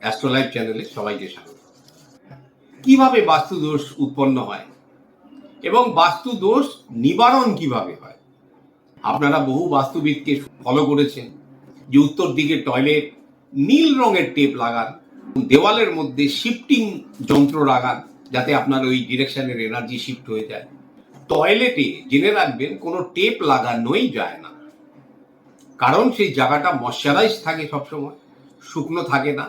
অ্যাস্ট্রোলাইভ চ্যানেলে সবাইকে স্বাগত। কীভাবে বাস্তু দোষ উৎপন্ন হয় এবং বাস্তু দোষ নিবারণ কীভাবে হয়? আপনারা বহু বাস্তুবিদকে ফলো করেছেন যে উত্তর দিকে টয়লেট নীল রঙের টেপ লাগান, দেওয়ালের মধ্যে শিফটিং যন্ত্র লাগান, যাতে আপনার ওই ডিরেকশনের এনার্জি শিফট হয়ে যায়। টয়লেটে জেনে রাখবেন, কোনো টেপ লাগানোই যায় না। কারণ সেই জায়গাটা ময়শ্চারাইজ থাকে সবসময়, শুকনো থাকে না।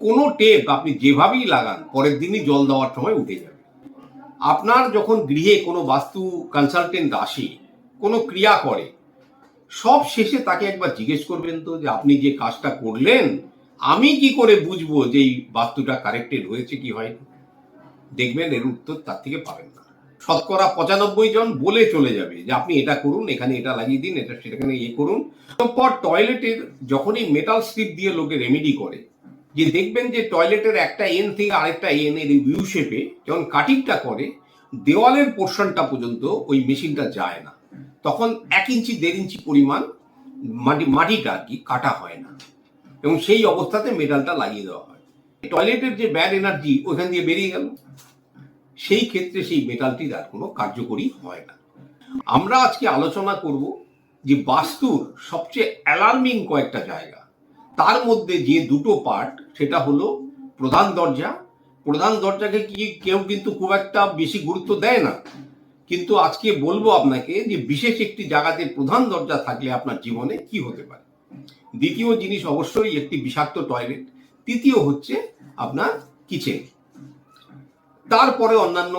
কোনো টেপ আপনি যেভাবেই লাগান, পরের দিনই জল দেওয়ার সময় উঠে যাবে। আপনার যখন গৃহে কোনো বাস্তু কনসালটেন্ট আসে, কোনো ক্রিয়া করে, সব শেষে তাকে একবার জিজ্ঞেস করবেন তো যে, আপনি যে কাজটা করলেন, আমি কি করে বুঝব যে এই বাস্তুটা কারেক্টেড হয়েছে কি হয়নি? দেখবেন এর উত্তর তার থেকে পাবেন না। শতকরা পঁচানব্বই জন বলে চলে যাবে যে, আপনি এটা করুন, এখানে এটা লাগিয়ে দিন, এটা সেখানে ইয়ে করুন। পর টয়লেটের যখনই মেটাল স্ট্রিপ দিয়ে লোকে রেমেডি করে যে দেখবেন যে টয়লেটের একটা এন থেকে আরেকটা এন এর ইউ শেপে যখন কাটিংটা করে, দেওয়ালের পোর্শনটা পর্যন্ত ওই মেশিনটা যায় না। তখন এক ইঞ্চি, দেড় ইঞ্চি পরিমাণ মাটি, মাটিটা আর কি কাটা হয় না। এবং সেই অবস্থাতে মেটালটা লাগিয়ে দেওয়া হয়। টয়লেটের যে ব্যাড এনার্জি ওইখান দিয়ে বেরিয়ে গেল। সেই ক্ষেত্রে সেই মেটালটির আর কোনো কার্যকরী হয় না। আমরা আজকে আলোচনা করব যে বাস্তুর সবচেয়ে অ্যালার্মিং কয়েকটা জায়গা। তার মধ্যে যে দুটো পার্ট সেটা হলো প্রধান দরজা। প্রধান দরজাকে কি কেউ কিন্তু খুব একটা বেশি গুরুত্ব দেয় না। কিন্তু আজকে বলব আপনাকে যে বিশেষ একটি জায়গাতে প্রধান দরজা থাকলে আপনার জীবনে কি হতে পারে। দ্বিতীয় জিনিস অবশ্যই একটি বিষাক্ত টয়লেট তৃতীয় হচ্ছে আপনার কিচেন তারপরে অন্যান্য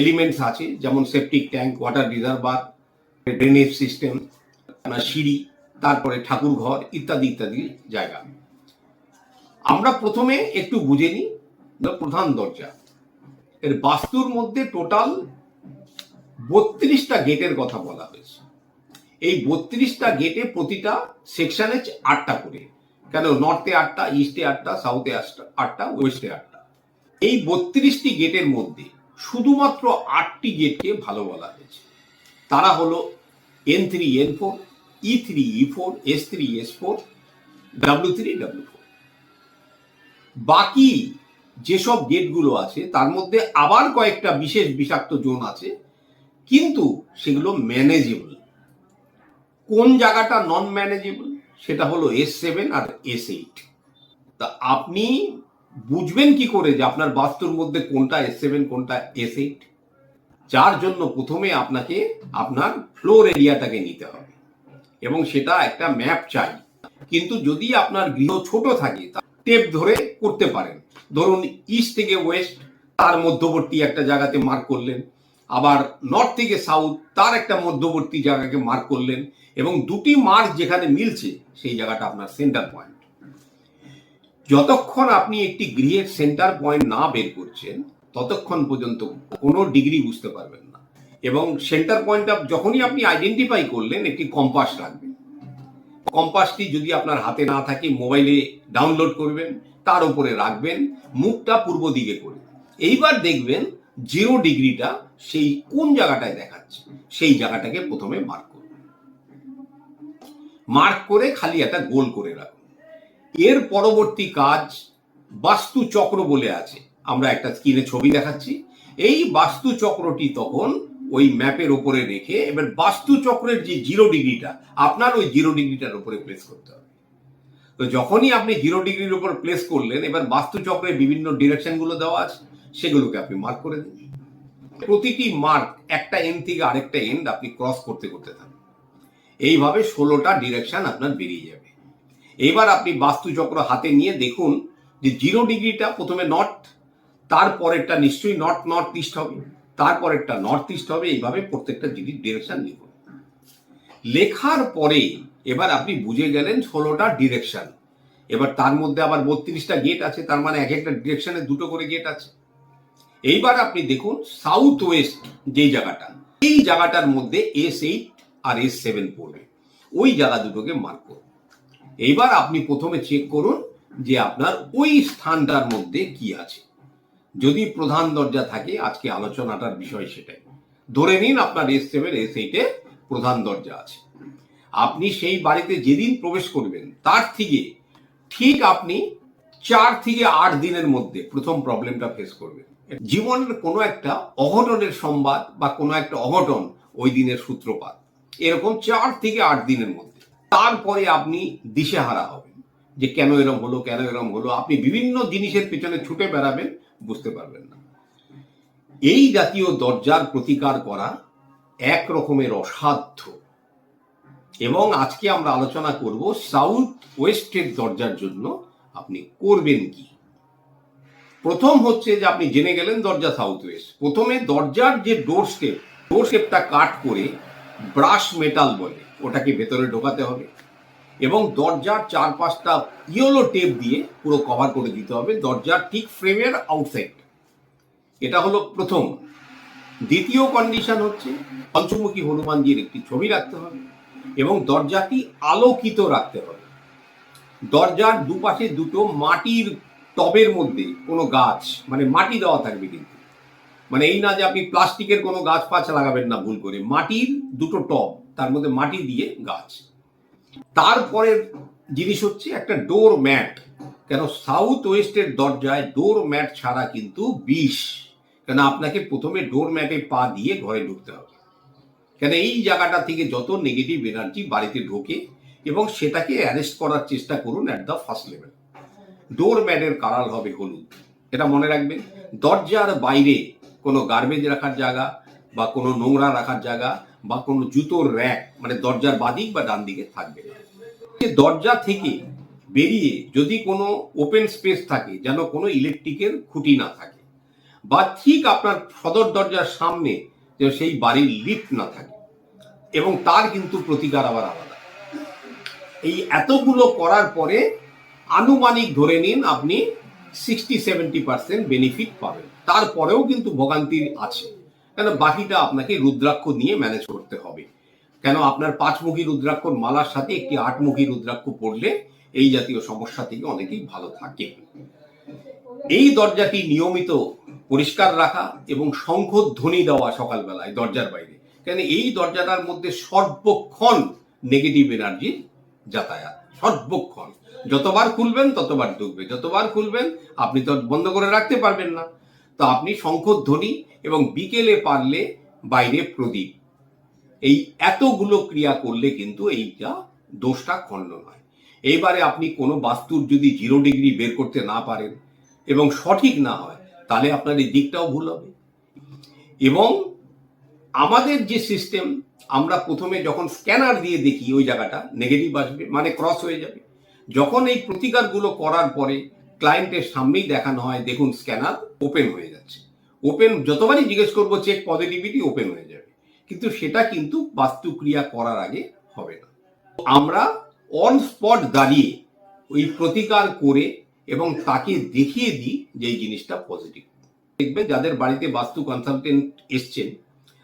এলিমেন্টস আছে, যেমন septic tank water reservoir drainage system আপনার সিঁড়ি তারপরে ঠাকুর ঘর ইত্যাদি ইত্যাদি জায়গা। আমরা প্রথমে একটু বুঝে নিই প্রধান দরজা। এর বাস্তুর মধ্যে টোটাল বত্রিশটা গেটের কথা বলা হয়েছে। এই বত্রিশটা গেটে প্রতিটা সেকশনে আটটা করে। কেন? নর্থে আটটা, ইস্টে আটটা, সাউথে আটটা, ওয়েস্টে আটটা। এই বত্রিশটি গেটের মধ্যে শুধুমাত্র আটটি গেটকে ভালো বলা হয়েছে। তারা হলো N three N four E three E four S three S four W three W four বাকি যেসব গেটগুলো আছে, তার মধ্যে আবার কয়েকটা বিশেষ বিষাক্ত জোন আছে, কিন্তু সেগুলো ম্যানেজেবল কোন জায়গাটা নন ম্যানেজেবল সেটা হলো এস সেভেন আর এস এইট তা আপনি বুঝবেন কি করে যে আপনার বাস্তুর মধ্যে কোনটা এস সেভেন কোনটা এস এইট যার জন্য প্রথমে আপনাকে আপনার ফ্লোর এরিয়াটাকে নিতে হবে। এবং সেটা একটা ম্যাপ চাই। কিন্তু যদি আপনার গৃহ ছোট থাকে টেপ ধরে করতে পারেন। ধরুন ইস্ট থেকে ওয়েস্ট তার মধ্যবর্তী একটা জায়গাতে মার্ক করলেন। আবার নর্থ থেকে সাউথ তার একটা মধ্যবর্তী জায়গাকে মার্ক করলেন। এবং দুটি মার্ক যেখানে মিলছে, সেই জায়গাটা আপনার সেন্টার পয়েন্ট যতক্ষণ আপনি একটি গৃহের সেন্টার পয়েন্ট না বের করছেন, ততক্ষণ পর্যন্ত কোনো ডিগ্রি বুঝতে পারবেন এবং সেন্টার পয়েন্ট অফ যখনই আপনি আইডেন্টিফাই করলেন, একটি কম্পাস রাখবেন। কম্পাসটি যদি আপনার হাতে না থাকে মোবাইলে ডাউনলোড করবেন, তার উপরে রাখবেন, মুখটা পূর্ব দিকে করে। এইবার দেখবেন জিরো ডিগ্রিটা সেই কোন জায়গাটায় দেখাচ্ছে, সেই জায়গাটাকে প্রথমে মার্ক করুন মার্ক করে খালি একটা গোল করে রাখুন। এর পরবর্তী কাজ বাস্তু চক্র বলে আছে। আমরা একটা স্ক্রিনে ছবি দেখাচ্ছি। এই বাস্তু চক্রটি তখন ওই ম্যাপের উপরে রেখে এবার বাস্তু চক্রের যে জিরো ডিগ্রিটা, আপনার ওই জিরো ডিগ্রিটার উপরে প্লেস করতে হবে। তো যখনই আপনি জিরো ডিগ্রির উপর প্লেস করলেন, এবার বাস্তু চক্রের বিভিন্ন ডিরেকশনগুলো দেওয়া আছে, সেগুলোকে আপনি মার্ক করে দিন। প্রতিটি মার্ক একটা এন্ড থেকে আরেকটা এন্ড আপনি ক্রস করতে করতে থাকেন। এইভাবে ষোলোটা ডিরেকশন আপনার বেরিয়ে যাবে। এবার আপনি বাস্তুচক্র হাতে নিয়ে দেখুন যে জিরো ডিগ্রিটা প্রথমে নট তারপরেরটা নিশ্চয়ই নট নর্থ ইস্ট হবে। তারপরেরটা নর্থ ইস্ট হবে, এইভাবে প্রত্যেকটা জিনিস ডিরেকশন লিখুন লেখার পরে এবার আপনি বুঝে গেলেন ষোলোটা ডিরেকশন এবার তার মধ্যে আবার বত্রিশটা গেট আছে, তার মানে এক একটা ডিরেকশনে দুটো করে গেট আছে। এইবার আপনি দেখুন সাউথ ওয়েস্ট যেই জায়গাটা, এই জায়গাটার মধ্যে এস এইট আর এস সেভেন পড়বে। ওই জায়গা দুটোকে মার্ক করুন। এইবার আপনি প্রথমে চেক করুন যে আপনার ওই স্থানটার মধ্যে কি আছে। যদি প্রধান দরজা থাকে, আজকে আলোচনাটার বিষয় সেটাই। ধরে নিন আপনার এস সেভেন এস এইটে প্রধান দরজা আছে। আপনি সেই বাড়িতে যেদিন প্রবেশ করবেন, তার থেকে ঠিক আপনি চার থেকে আট দিনের মধ্যে প্রথম প্রবলেমটা ফেস করবেন। জীবনের কোনো একটা অঘটনের সংবাদ বা কোনো একটা অঘটন ওই দিনের সূত্রপাত। এরকম চার থেকে আট দিনের মধ্যে। তারপরে আপনি দিশেহারা হবেন যে কেন এরম হলো, কেন এরম হলো? আপনি বিভিন্ন জিনিসের পেছনে ছুটে বেড়াবেন বুঝতে পারবেন না। এই জাতীয় দরজার প্রতিকার করা এক রকমের অসাধ্য। এবং আজকে আমরা আলোচনা করব সাউথ ওয়েস্টের দরজার জন্য আপনি করবেন কি। প্রথম হচ্ছে যে আপনি জেনে গেলেন দরজা সাউথ ওয়েস্ট। প্রথমে দরজার যে ডোর স্টেপ ডোর স্টেপটা কাট করে ব্রাশ মেটাল বলে, ওটাকে ভেতরে ঢোকাতে হবে। এবং দরজার চার পাঁচটা ইয়েলো টেপ দিয়ে পুরো কভার করে দিতে হবে। দরজার ঠিক ফ্রেমের আউটসাইড এটা হলো প্রথম। দ্বিতীয় কন্ডিশন হচ্ছে পঞ্চমুখী হনুমানজির একটি ছবি রাখতে হবে এবং দরজাটি আলোকিত রাখতে হবে। দরজার দুপাশে দুটো মাটির টবের মধ্যে কোনো গাছ মানে মাটি দেওয়া থাকবে কিন্তু। মানে এই না যে আপনি প্লাস্টিকের কোনো গাছ ফাছ লাগাবেন না ভুল করে। মাটির দুটো টব, তার মধ্যে মাটি দিয়ে গাছ। তারপরের জিনিস হচ্ছে একটা ডোর ম্যাট কেন? সাউথ ওয়েস্টের দরজায় ডোর ম্যাট ছাড়া কিন্তু বিষ। কেন? আপনাকে প্রথমে ডোর ম্যাটে পা দিয়ে ঘরে ঢুকতে হবে। কেন? এই জায়গাটা থেকে যত নেগেটিভ এনার্জি বাড়িতে ঢোকে এবং সেটাকে অ্যারেস্ট করার চেষ্টা করুন at the first level door ম্যাটের কারাল হবে হলুদ। এটা মনে রাখবেন। দরজার বাইরে কোনো গার্বেজ রাখার জায়গা বা কোনো নোংরা রাখার জায়গা বা কোনো জুতোর র্যাক মানে দরজার বাদিক বা ডান দিকে থাকবে। দরজা থেকে বেরিয়ে যদি কোনো ওপেন স্পেস থাকে, যেন কোনো ইলেকট্রিকের খুঁটি না থাকে, বা ঠিক আপনার সদর দরজার সামনে যে সেই বাড়ির লিফট না থাকে, এবং তার কিন্তু প্রতিকার আবার আলাদা। এই এতগুলো করার পরে আনুমানিক ধরে নিন আপনি সিক্সটি সেভেন্টি পার্সেন্ট বেনিফিট পাবেন। তারপরেও কিন্তু ভোগান্তি আছে। কেন বাকিটা আপনাকে রুদ্রাক্ষ নিয়ে ম্যানেজ করতে হবে? কেন আপনার পাঁচমুখী রুদ্রাক্ষর মালার সাথে একটি আটমুখী রুদ্রাক্ষ পড়লে এই জাতীয় সমস্যা থেকে অনেকেই ভালো থাকে? এই দরজাটি নিয়মিত পরিষ্কার রাখা এবং শঙ্খধ্বনি দেওয়া সকালবেলায় দরজার বাইরে। কেন এই দরজাটার মধ্যে সর্বক্ষণ নেগেটিভ এনার্জি যাতায়াত, সর্বক্ষণ। যতবার খুলবেন ততবার ঢুকবে। যতবার খুলবেন আপনি তো বন্ধ করে রাখতে পারবেন না। তো আপনি শঙ্খধ্বনি এবং বিকেলে পারলে বাইরে প্রদীপ। এই এতগুলো ক্রিয়া করলে কিন্তু এইটা দোষটা খণ্ডন হয় এইবারে আপনি কোনো বাস্তুর যদি জিরো ডিগ্রি বের করতে না পারেন এবং সঠিক না হয়, তাহলে আপনার এই দিকটাও ভুল হবে। এবং আমাদের যে সিস্টেম আমরা প্রথমে যখন স্ক্যানার দিয়ে দেখি ওই জায়গাটা নেগেটিভ আসবে মানে ক্রস হয়ে যাবে। যখন এই প্রতিকারগুলো করার পরে ক্লায়েন্টের সামনেই দেখানো হয়, দেখুন স্ক্যানার ওপেন হয়ে যাচ্ছে। ওপেন যতবারই জিজ্ঞেস করব চেক পজিটিভিটি ওপেন হয়ে যাবে। কিন্তু সেটা কিন্তু বাস্তুক্রিয়া করার আগে হবে না। আমরা অন স্পট দাঁড়িয়ে ওই প্রতিকার করে এবং তাকে দেখিয়ে দিই যে এই জিনিসটা পজিটিভ দেখবে যাদের বাড়িতে বাস্তু কনসালটেন্ট এসছেন,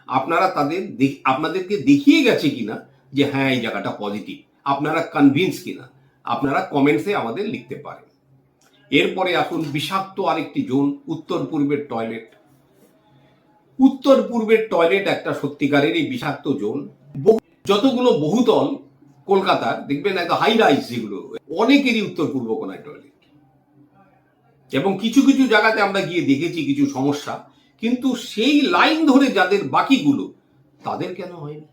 আপনারা তাদের আপনাদেরকে দেখিয়ে গেছে কিনা যে হ্যাঁ এই জায়গাটা পজিটিভ আপনারা কনভিন্স কিনা? আপনারা কমেন্টসে আমাদের লিখতে পারেন। এরপরে আসুন বিষাক্ত আরেকটি জোন, উত্তর পূর্বের টয়লেট। উত্তর পূর্বের টয়লেট একটা সত্যিকারেরই বিষাক্ত জোন। যতগুলো বহুতল কলকাতার, দেখবেন একটা হাই রাইজ যেগুলো, অনেকেরই উত্তর পূর্ব কোনায় টয়লেট। এবং কিছু কিছু জায়গাতে আমরা গিয়ে দেখেছি কিছু সমস্যা, কিন্তু সেই লাইন ধরে যাদের বাকিগুলো, তাদের কেন হয়নি?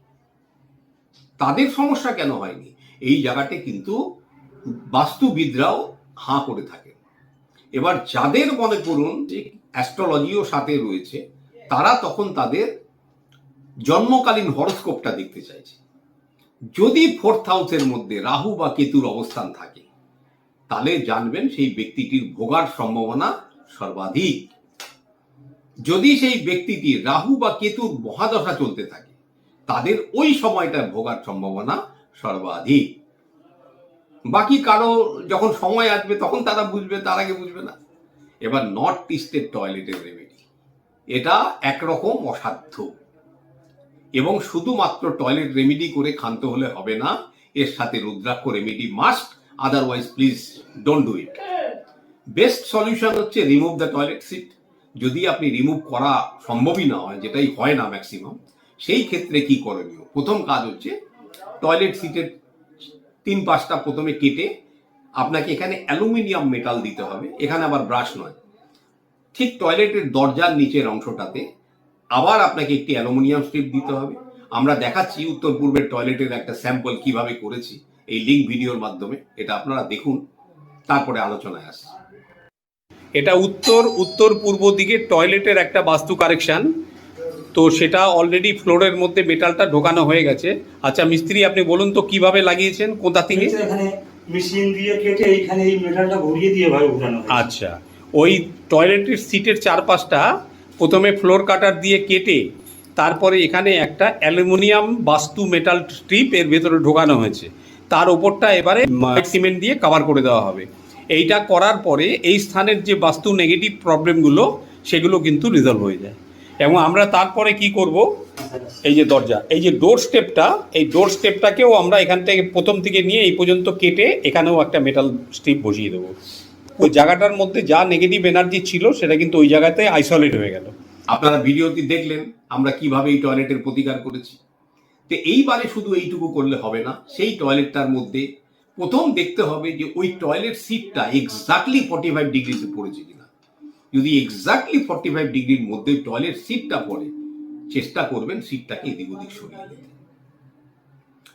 তাদের সমস্যা কেন হয়নি? এই জায়গাতে কিন্তু বাস্তুবিদরাও হাঁ করে থাকে এবার যাদের মনে করুন যে অ্যাস্ট্রোলজিও সাথে রয়েছে তারা তখন তাদের জন্মকালীন হরস্কোপটা দেখতে চাইছে। যদি ফোর্থ হাউসের মধ্যে রাহু বা কেতুর অবস্থান থাকে তাহলে জানবেন সেই ব্যক্তিটির ভোগার সম্ভাবনা সর্বাধিক। যদি সেই ব্যক্তিটি রাহু বা কেতুর মহাদশা চলতে থাকে তাদের ওই সময়টা ভোগার সম্ভাবনা সর্বাধিক। বাকি কারও যখন সময় আসবে, তখন তারা বুঝবে, তার আগে বুঝবে না। এবার নর্থ ইস্টের টয়লেটের রেমেডি এটা একরকম অসাধ্য। এবং শুধুমাত্র টয়লেট রেমেডি করে ক্ষান্ত হলে হবে না, এর সাথে rudraksha remedy must otherwise please don't do it best solution হচ্ছে রিমুভ দ্য টয়লেট সিট যদি আপনি রিমুভ করা সম্ভবই না হয়, যেটাই হয় না ম্যাক্সিমাম সেই ক্ষেত্রে কি করণীয়? প্রথম কাজ হচ্ছে টয়লেট সিটের তিন পাঁচটা প্রথমে কেটে আপনাকে এখানে অ্যালুমিনিয়াম মেটাল দিতে হবে। এখানে আবার ব্রাশ নয়। ঠিক টয়লেটের দরজার নিচের অংশটাতে আবার আপনাকে একটি অ্যালুমিনিয়াম স্ট্রিপ দিতে হবে। আমরা দেখাচ্ছি উত্তর পূর্বের টয়লেটের একটা স্যাম্পল কীভাবে করেছি। এই লিঙ্ক ভিডিওর মাধ্যমে এটা আপনারা দেখুন। তারপরে আলোচনায় আসছি। এটা উত্তর উত্তর পূর্ব দিকে টয়লেটের একটা বাস্তু কারেকশন। তো সেটা অলরেডি ফ্লোরের মধ্যে মেটালটা ঢোকানো হয়ে গেছে। আচ্ছা মিস্ত্রি আপনি বলুন তো কীভাবে লাগিয়েছেন? কোথা থেকে? এখানে মেশিন দিয়ে কেটে এইখানে এই মেটালটা ঘুরিয়ে দিয়ে ভাবে ঘুরানো আচ্ছা ওই টয়লেটের সিটের চারপাশটা প্রথমে ফ্লোর কাটার দিয়ে কেটে তারপরে এখানে একটা অ্যালুমিনিয়াম বাস্তু মেটাল স্ট্রিপ এর ভেতরে ঢোকানো হয়েছে। তার ওপরটা এবারে সিমেন্ট দিয়ে কভার করে দেওয়া হবে। এইটা করার পরে এই স্থানের যে বাস্তু নেগেটিভ প্রবলেমগুলো সেগুলো কিন্তু রিজলভ হয়ে যায়। এবং আমরা তারপরে কি করব? এই যে দরজা। এই যে ডোর স্টেপটা এই ডোর স্টেপটাকেও আমরা এখান থেকে প্রথম থেকে নিয়ে এই পর্যন্ত কেটে এখানেও একটা মেটাল স্ট্রিপ বসিয়ে দেবো। ওই জায়গাটার মধ্যে যা নেগেটিভ এনার্জি ছিল, সেটা কিন্তু ওই জায়গাতে আইসোলেট হয়ে গেল। আপনারা ভিডিওটি দেখলেন, আমরা কীভাবে এই টয়লেটের প্রতিকার করেছি। তো এইবারে শুধু এইটুকু করলে হবে না, সেই টয়লেটটার মধ্যে প্রথম দেখতে হবে যে ওই টয়লেট সিটটা এক্স্যাক্টলি ফর্টি ফাইভ ডিগ্রিতে পড়েছে কিনা। যদি এক্স্যাক্টলি ফর্টি ফাইভ ডিগ্রির মধ্যে টয়লেট সিটটা পড়ে, চেষ্টা করবেন সিটটাকে এদিক ওদিক সরিয়ে দিতে।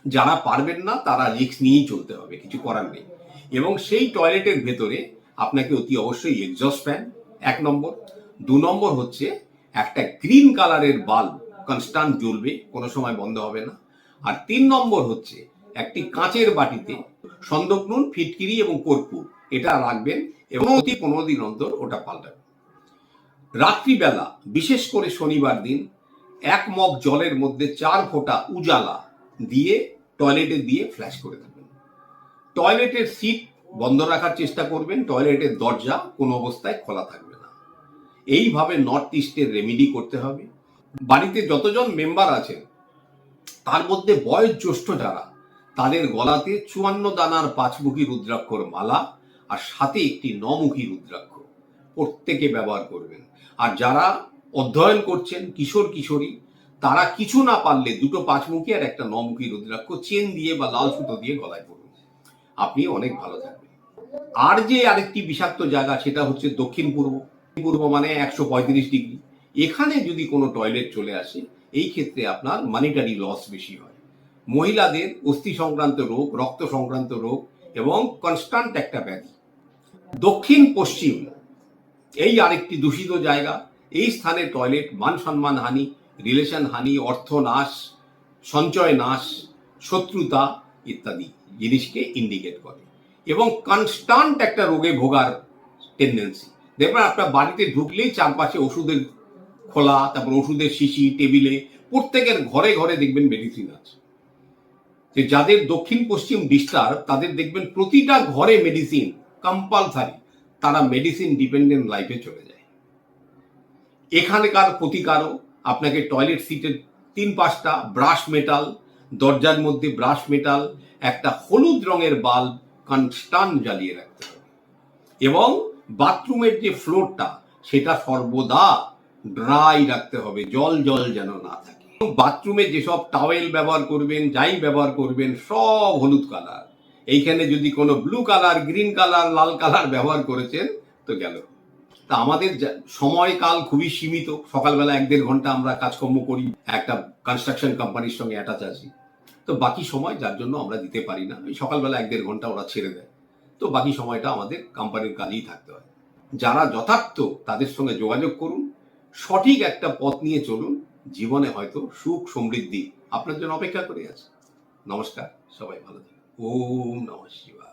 যারা পারবেন না, তারা রিক্স নিয়েই চলতে হবে, কিছু করার নেই। এবং সেই টয়লেটের ভেতরে আপনাকে অতি অবশ্যই এক্সস্ট ফ্যান এক নম্বর। দু নম্বর হচ্ছে, একটা গ্রিন কালারের বাল্ব কনস্ট্যান্ট জ্বলবে, কোনো সময় বন্ধ হবে না। আর তিন নম্বর হচ্ছে, একটি কাঁচের বাটিতে সন্দক নুন, ফিটকিরি এবং কর্পূর, এটা রাখবেন এবং অতি পনেরো দিন অন্তর ওটা পাল্টাবেন। রাত্রিবেলা, বিশেষ করে শনিবার দিন, এক মগ জলের মধ্যে চার ফোঁটা উজালা দিয়ে টয়লেটে দিয়ে ফ্ল্যাশ করে দেবেন। টয়লেটের সিট বন্ধ রাখার চেষ্টা করবেন, টয়লেটের দরজা কোনো অবস্থায় খোলা থাকবে না। এইভাবে নর্থ ইস্টের রেমিডি করতে হবে। বাড়িতে যতজন মেম্বার আছেন, তার মধ্যে বয়স জ্যেষ্ঠ যারা, তাদের গলাতে চুয়ান্ন দানার পাঁচমুখী রুদ্রাক্ষর মালা আর সাথে একটি নমুখী রুদ্রাক্ষ প্রত্যেকে ব্যবহার করবেন। আর যারা অধ্যয়ন করছেন কিশোর কিশোরী, তারা কিছু না পারলে দুটো পাঁচমুখী আর একটা নমুখী রুদ্রাক্ষ চেন দিয়ে বা লাল সুতো দিয়ে গলায় পড়ুন। আপনি অনেক ভালো থাকবেন। আর যে আরেকটি বিষাক্ত জায়গা, সেটা হচ্ছে দক্ষিণ পূর্ব। পূর্ব মানে একশো পঁয়ত্রিশ ডিগ্রি। এখানে যদি কোনো টয়লেট চলে আসে, এই ক্ষেত্রে আপনার মানিটারি লস বেশি হয়। মহিলাদের অস্থি সংক্রান্ত রোগ, রক্ত সংক্রান্ত রোগ এবং কনস্ট্যান্ট একটা ব্যাধি। দক্ষিণ পশ্চিম এই আরেকটি দূষিত জায়গা, এই স্থানে টয়লেট মান সম্মান হানি রিলেশন হানি, অর্থ নাশ, সঞ্চয় নাশ, শত্রুতা ইত্যাদি জিনিসকে ইন্ডিকেট করে। এবং কনস্ট্যান্ট একটা রোগে ভোগার টেন্ডেন্সি দেখবেন আপনার বাড়িতে ঢুকলেই চারপাশে ওষুধের খোলা, তারপর ওষুধের শিশি, টেবিলে, প্রত্যেকের ঘরে ঘরে দেখবেন মেডিসিন আছে। যে যাদের দক্ষিণ পশ্চিম ডিস্টার্ব তাদের দেখবেন প্রতিটা ঘরে মেডিসিন কম্পালসারি তারা মেডিসিন ডিপেন্ডেন্ট লাইফে চলে যায়। এখানকার প্রতিকারও আপনাকে টয়লেট সিটের তিন পাঁচটা ব্রাশ মেটাল দরজার মধ্যে ব্রাশ মেটাল একটা হলুদ রঙের বাল্ব কনস্টান্ট জ্বালিয়ে রাখতে হবে। এবং বাথরুমের যে ফ্লোরটা সেটা সর্বদা ড্রাই রাখতে হবে, জল জল যেন না থাকে। বাথরুমে যেসব টাওয়েল ব্যবহার করবেন যাই ব্যবহার করবেন, সব হলুদ কালার এইখানে যদি কোনো ব্লু কালার গ্রিন কালার লাল কালার ব্যবহার করেছেন, তো গেল। তা আমাদের সময়কাল খুবই সীমিত। সকালবেলা এক দেড় ঘণ্টা আমরা কাজকর্ম করি, একটা কনস্ট্রাকশন কোম্পানির সঙ্গে অ্যাটাচ আছি। তো বাকি সময় যার জন্য আমরা দিতে পারি না, ওই সকালবেলা এক দেড় ঘণ্টা ওরা ছেড়ে দেয়। তো বাকি সময়টা আমাদের কোম্পানির কাজেই থাকতে হয়। যারা যথার্থ তাদের সঙ্গে যোগাযোগ করুন, সঠিক একটা পথ নিয়ে চলুন, জীবনে হয়তো সুখ সমৃদ্ধি আপনার জন্য অপেক্ষা করে আছে। নমস্কার, সবাই ভালো থাকুন। ओम नमः शिवाय